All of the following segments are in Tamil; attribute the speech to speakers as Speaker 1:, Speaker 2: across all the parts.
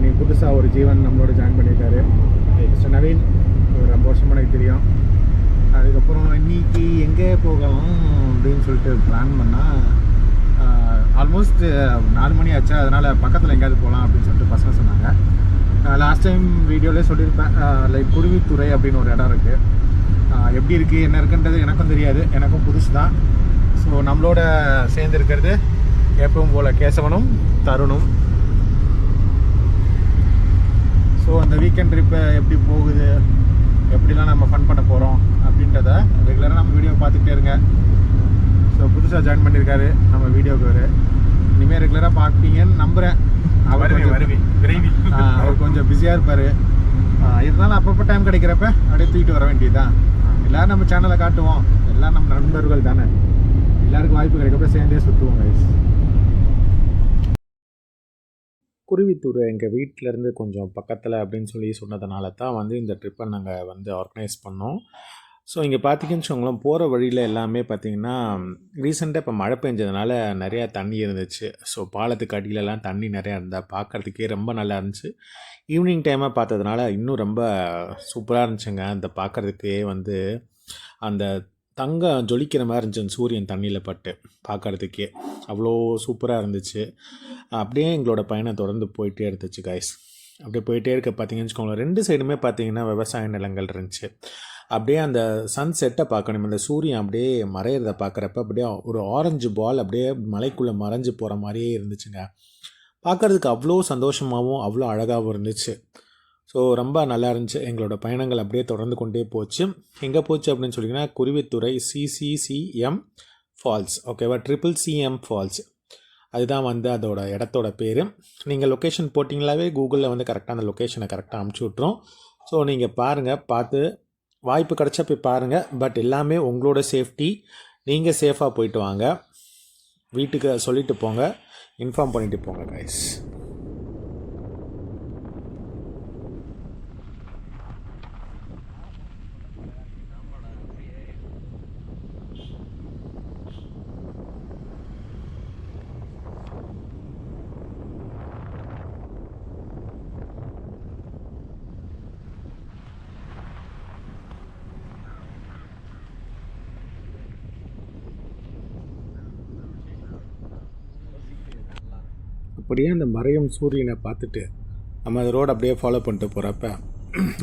Speaker 1: நீ இன்னைக்கு புதுசாக ஒரு ஜீவன் நம்மளோட ஜாயின் பண்ணியிருக்காரு. மிஸ்டர் நவீன் ஒரு ரொம்ப வருஷமாக எனக்கு தெரியும். அதுக்கப்புறம் இன்னைக்கு எங்கே போகலாம் அப்படின்னு சொல்லிட்டு பிளான் பண்ணால் ஆல்மோஸ்ட் நாலு மணி ஆச்சு. அதனால் பக்கத்தில் எங்கேயாவது போகலாம் அப்படின்னு சொல்லிட்டு பசங்க சொன்னாங்க. லாஸ்ட் டைம் வீடியோலேயே சொல்லியிருப்பேன். லைக் குருவித்துறை அப்படின்னு ஒரு இடம் இருக்குது எப்படி இருக்குது என்ன இருக்குன்றது எனக்கும் தெரியாது. எனக்கும் புதுசு தான் ஸோ நம்மளோட சேர்ந்து இருக்கிறது எப்பவும் போல் கேசவனும் தருணும். ஸோ அந்த வீக்கெண்ட் ட்ரிப்பு எப்படி போகுது? எப்படிலாம் நம்ம ஃபன் பண்ண போகிறோம் அப்படின்றத ரெகுலராக நம்ம வீடியோ பார்த்துக்கிட்டே இருங்க. ஸோ புதுசாக ஜாயின் பண்ணியிருக்காரு நம்ம வீடியோக்கு வரு இனிமேல் ரெகுலராக பார்ப்பீங்கன்னு நம்புகிறேன் அவர் அவர் கொஞ்சம் பிஸியாக இருப்பார். இருந்தாலும் அப்பப்போ டைம் கிடைக்கிறப்ப அப்படியே தூக்கிட்டு வர வேண்டியதுதான். எல்லாரும் நம்ம சேனலை காட்டுவோம். எல்லாம் நம்ம நண்பர்கள் தானே. எல்லாருக்கும் வாய்ப்பு கிடைக்கப்ப சேர்ந்தே சுற்றுவோம் கைஸ் குருவித்தூர் எங்கள் வீட்டிலேருந்து கொஞ்சம் பக்கத்தில் அப்படின்னு சொல்லி சொன்னதுனால தான் வந்து இந்த ட்ரிப்பை நாங்கள் வந்து ஆர்கனைஸ் பண்ணோம். ஸோ இங்கே பார்த்தீங்கன்னு வச்சுக்கோங்களேன் போகிற வழியில் எல்லாமே பார்த்தீங்கன்னா ரீசெண்டாக இப்போ மழை பெஞ்சதுனால நிறையா தண்ணி இருந்துச்சு. ஸோ பாலத்துக்கு அடியிலலாம் தண்ணி நிறையா இருந்தால் பார்க்குறதுக்கே ரொம்ப நல்லா இருந்துச்சு. ஈவினிங் டைமாக பார்த்ததுனால இன்னும் ரொம்ப சூப்பராக இருந்துச்சுங்க. அந்த பார்க்குறதுக்கே வந்து அந்த தங்கம் ஜொலிக்கிற மாதிரி இருந்துச்சு அந்த சூரியன் தண்ணியில் பட்டு பார்க்குறதுக்கே அவ்வளோ சூப்பராக இருந்துச்சு. அப்படியே எங்களோட பயணம் தொடர்ந்து போயிட்டே இருந்துச்சு கைஸ் அப்படியே போயிட்டே இருக்க பார்த்தீங்கன்னு வச்சுக்கோங்களேன் ரெண்டு சைடுமே பார்த்தீங்கன்னா விவசாய நிலங்கள் இருந்துச்சு. அப்படியே அந்த சன் செட்டை பார்க்கணும் அந்த சூரியன் அப்படியே மறையிறத பார்க்குறப்ப அப்படியே ஒரு ஆரஞ்சு பால் அப்படியே மலைக்குள்ளே மறைஞ்சு போகிற மாதிரியே இருந்துச்சுங்க. பார்க்குறதுக்கு அவ்வளோ சந்தோஷமாகவும் அவ்வளோ அழகாகவும் இருந்துச்சு. ஸோ ரொம்ப நல்லா இருந்துச்சு. எங்களோட பயணங்கள் அப்படியே தொடர்ந்து கொண்டே போச்சு. எங்கே போச்சு அப்படின்னு சொல்லிங்கன்னா குருவித்துறை சிசிசிஎம் ஃபால்ஸ் ஓகேவா ட்ரிபிள் சிஎம் ஃபால்ஸ் அதுதான் வந்து அதோட இடத்தோட பேர். நீங்கள் லொக்கேஷன் போட்டிங்களாவே கூகுளில் வந்து கரெக்டாக அந்த லொக்கேஷனை கரெக்டாக அமுச்சு விட்ரும் ஸோ நீங்கள் பாருங்கள் பார்த்து வாய்ப்பு கிடச்சா போய் பாருங்கள் பட் எல்லாமே உங்களோட சேஃப்டி நீங்கள் சேஃபாக போயிட்டு வாங்க. வீட்டுக்கு சொல்லிட்டு போங்க. இன்ஃபார்ம் பண்ணிவிட்டு போங்க கைஸ் அப்படியே அந்த மறையும் சூரியனை பார்த்துட்டு நம்ம அந்த ரோடு அப்படியே ஃபாலோ பண்ணிட்டு போகிறப்ப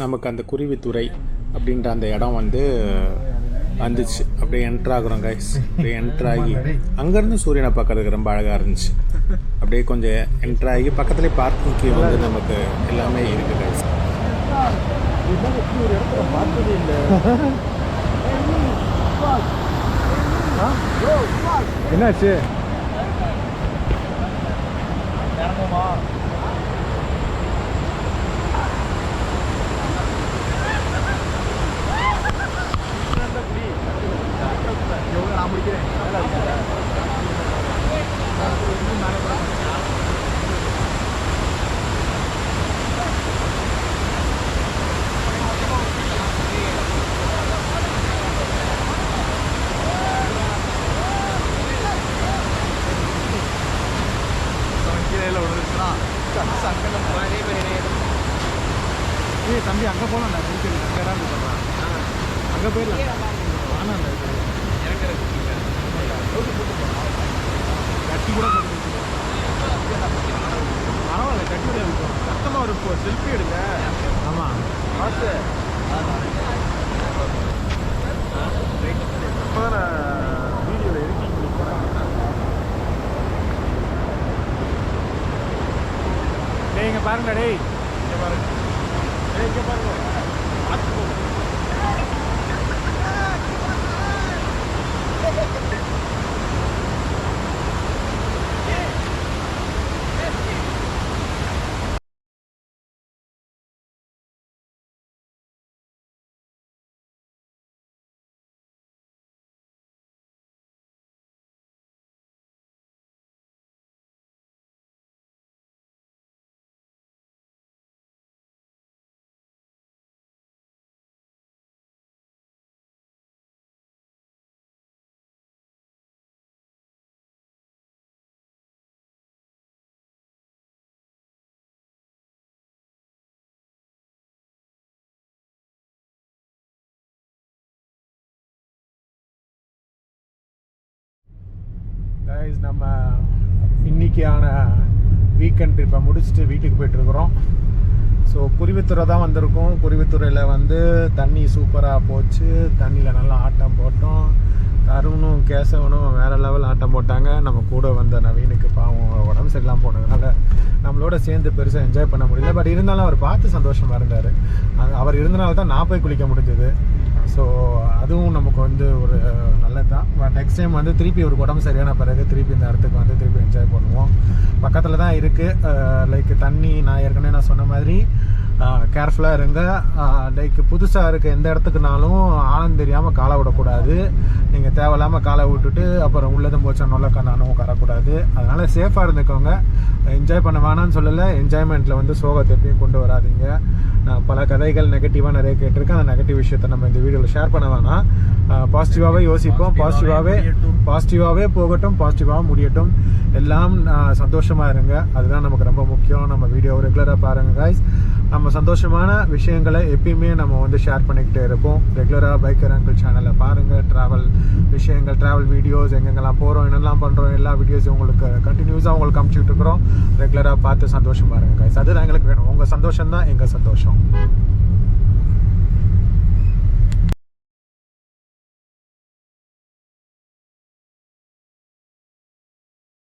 Speaker 1: நமக்கு அந்த குருவித்துறை அப்படின்ற அந்த இடம் வந்து வந்துச்சு. அப்படியே என்ட்ராகிறோம் ஆகுறோம் கைஸ் அப்படியே என்ட்ராகி அங்கேருந்து சூரியனை பார்க்கறதுக்கு ரொம்ப அழகாக இருந்துச்சு. அப்படியே கொஞ்சம் என்ட்ராகி பக்கத்துலேயே பார்க்கிங்க்கு வந்து நமக்கு எல்லாமே இருக்குது கைஸ் என்னாச்சு? 三千八 பார்த்ததே இல்லை என்னாச்சு ஏய் தம்பி அங்கே போகலாம் இருக்கு அங்கே தான் இருக்கு அங்கே போயிடலாம் ஆனால் கட்டி கூட பரவாயில்ல கட்டி கூட இருக்கும் கஷ்டமாக இருக்கும் செல்ஃபி எடுங்க ஆமாம் பார்த்து வீடியோவில் டேய் பாருங்க டேய். இங்கே பாருங்க டேய் இங்கே பாருங்க.
Speaker 2: கைஸ் நம்ம இன்னைக்கான வீக்கெண்ட் ட்ரிப்பை முடிச்சுட்டு வீட்டுக்கு போயிட்டுருக்குறோம். ஸோ குருவித்துறை தான் வந்திருக்கோம். குருவித்துறையில் வந்து தண்ணி சூப்பராக போச்சு. தண்ணியில் நல்லா ஆட்டம் போட்டோம். தருணும் கேசவனும் வேறு லெவல் ஆட்டம் போட்டாங்க. நம்ம கூட வந்த நவீனுக்கு பாவம் உடம்பு சரியில்லாமல் போனதுனால நம்மளோட சேர்ந்து பெருசாக என்ஜாய் பண்ண முடியல. பட் இருந்தாலும் அவர் பார்த்து சந்தோஷமாக இருந்தார். அவர் இருந்தனால தான் நான் போய் குளிக்க முடிஞ்சது. ஸோ அதுவும் நமக்கு வந்து ஒரு நல்லது தான் நெக்ஸ்ட் டைம் வந்து திருப்பி ஒரு உடம்பு சரியான பிறகு திருப்பி இந்த இடத்துக்கு வந்து திருப்பி என்ஜாய் பண்ணுவோம். பக்கத்தில் தான் இருக்குது லைக் தண்ணி நான் ஏற்கனவே நான் சொன்ன மாதிரி கேர்ஃபுல்லாக இருங்க. லைக் புதுசாக இருக்க எந்த இடத்துக்குனாலும் ஆனந்தம் தெரியாமல் காலை விடக்கூடாது. நீங்கள் தேவையில்லாமல் காலை விட்டுட்டு அப்புறம் உள்ளதும் போச்சா நொல்லக்கா நானும் உட்காரக்கூடாது அதனால் சேஃபாக இருந்துக்கோங்க. என்ஜாய் பண்ண வேணாம்னு சொல்லலை. என்ஜாய்மெண்ட்டில் வந்து சோகத்தை எப்பயும் கொண்டு வராதீங்க. நான் பல கதைகள் நெகட்டிவாக நிறைய கேட்டிருக்கேன். அந்த நெகட்டிவ் விஷயத்தை நம்ம இந்த வீடியோவில் ஷேர் பண்ண வேணாம். பாசிட்டிவாகவே யோசிப்போம். பாசிட்டிவாகவே பாசிட்டிவாகவே போகட்டும். பாசிட்டிவாக முடியட்டும். எல்லாம் சந்தோஷமாக இருங்க. அதுதான் நமக்கு ரொம்ப முக்கியம். நம்ம வீடியோவை ரெகுலராக பாருங்கள் நம்ம சந்தோஷமான விஷயங்களை எப்பயுமே நம்ம வந்து ஷேர் பண்ணிக்கிட்டே இருப்போம். ரெகுலராக பைக்கர் அங்கிள் சேனலை பாருங்கள் ட்ராவல் விஷயங்கள் ட்ராவல் வீடியோஸ் எங்கெங்கெல்லாம் போகிறோம் என்னெல்லாம் பண்ணுறோம் எல்லா வீடியோஸும் உங்களுக்கு கண்டினியூஸாக உங்களுக்கு அமுச்சிக்கிட்டு இருக்கிறோம். ரெகுலராக பார்த்து சந்தோஷமாக இருங்க guys. அதுதான் எங்களுக்கு வேணும். உங்கள் சந்தோஷம் தான் எங்கள் சந்தோஷம்.